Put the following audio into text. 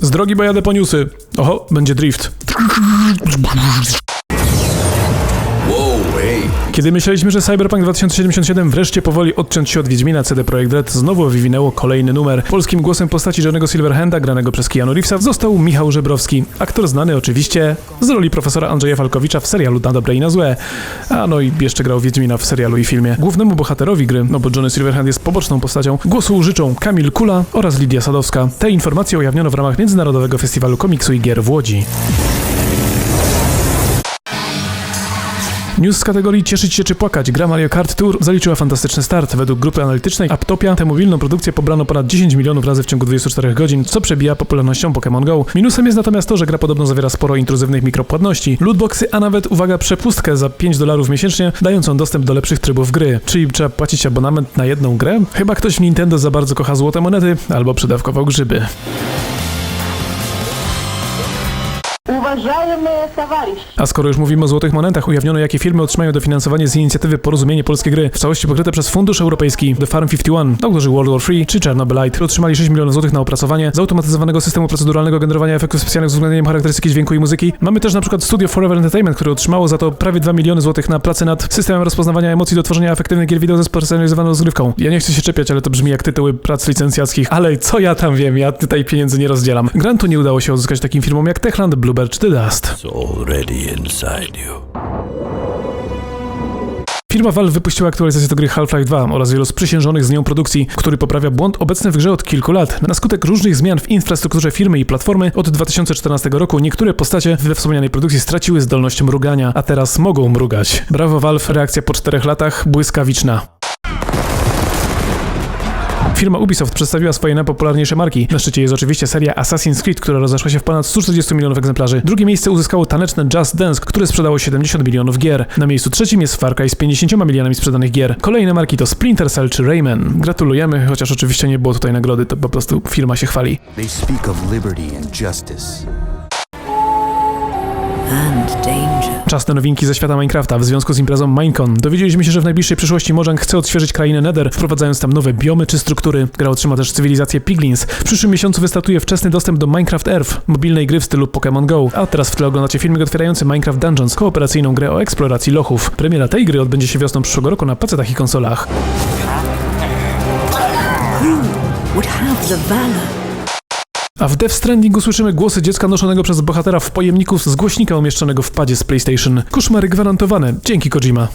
Z drogi, bo jadę po newsy. Oho, będzie drift. Kiedy myśleliśmy, że Cyberpunk 2077 wreszcie powoli odciąć się od Wiedźmina, CD Projekt Red znowu wywinęło kolejny numer. Polskim głosem postaci Johnego Silverhanda, granego przez Keanu Reevesa, został Michał Żebrowski. Aktor znany oczywiście z roli profesora Andrzeja Falkowicza w serialu Na dobre i na złe. A no i jeszcze grał Wiedźmina w serialu i filmie. Głównemu bohaterowi gry, no bo Johnny Silverhand jest poboczną postacią, głosu życzą Kamil Kula oraz Lidia Sadowska. Te informacje ujawniono w ramach Międzynarodowego Festiwalu Komiksu i Gier w Łodzi. News z kategorii Cieszyć się czy płakać. Gra Mario Kart Tour zaliczyła fantastyczny start. Według grupy analitycznej Aptopia tę mobilną produkcję pobrano ponad 10 milionów razy w ciągu 24 godzin, co przebija popularnością Pokémon Go. Minusem jest natomiast to, że gra podobno zawiera sporo intruzywnych mikropłatności, lootboxy, a nawet, uwaga, przepustkę za 5 dolarów miesięcznie, dającą dostęp do lepszych trybów gry. Czyli trzeba płacić abonament na jedną grę? Chyba ktoś w Nintendo za bardzo kocha złote monety, albo przedawkował grzyby. uważajmy towarzysz. A skoro już mówimy o złotych monetach, ujawniono jakie firmy otrzymają dofinansowanie z inicjatywy Porozumienie Polskie Gry, w całości pokryte przez Fundusz Europejski, The Farm 51, autorzy World War III czy Chernobylite. Otrzymali 6 milionów złotych na opracowanie zautomatyzowanego systemu proceduralnego generowania efektów specjalnych z uwzględnieniem charakterystyki dźwięku i muzyki. Mamy też na przykład studio Forever Entertainment, które otrzymało za to prawie 2 miliony złotych na pracę nad systemem rozpoznawania emocji do tworzenia efektywnych gier wideo ze spersonalizowaną rozgrywką. Ja nie chcę się czepiać, ale to brzmi jak tytuły prac licencjackich, ale co ja tam wiem, ja tutaj pieniędzy nie rozdzielam. Grantu nie udało się odzyskać takim firmom jak Techland, Bluebird The Dust. Firma Valve wypuściła aktualizację do gry Half-Life 2 oraz wielu sprzysiężonych z nią produkcji, który poprawia błąd obecny w grze od kilku lat. Na skutek różnych zmian w infrastrukturze firmy i platformy od 2014 roku niektóre postacie we wspomnianej produkcji straciły zdolność mrugania, a teraz mogą mrugać. Brawo Valve, reakcja po czterech latach błyskawiczna. Firma Ubisoft przedstawiła swoje najpopularniejsze marki. Na szczycie jest oczywiście seria Assassin's Creed, która rozeszła się w ponad 140 milionów egzemplarzy. Drugie miejsce uzyskało taneczne Just Dance, które sprzedało 70 milionów gier. Na miejscu trzecim jest Far Cry z 50 milionami sprzedanych gier. Kolejne marki to Splinter Cell czy Rayman. Gratulujemy, chociaż oczywiście nie było tutaj nagrody, to po prostu firma się chwali. They speak of liberty and justice. Czas na nowinki ze świata Minecrafta w związku z imprezą Minecon. Dowiedzieliśmy się, że w najbliższej przyszłości Mojang chce odświeżyć krainę Nether, wprowadzając tam nowe biomy czy struktury. Gra otrzyma też cywilizację Piglins. W przyszłym miesiącu wystartuje wczesny dostęp do Minecraft Earth, mobilnej gry w stylu Pokémon Go. A teraz w tle oglądacie filmik otwierający Minecraft Dungeons, kooperacyjną grę o eksploracji lochów. Premiera tej gry odbędzie się wiosną przyszłego roku na PC-tach i konsolach. Would have the valor A w Death Stranding usłyszymy głosy dziecka noszonego przez bohatera w pojemniku z głośnika umieszczonego w padzie z PlayStation. Koszmary gwarantowane. Dzięki Kojima.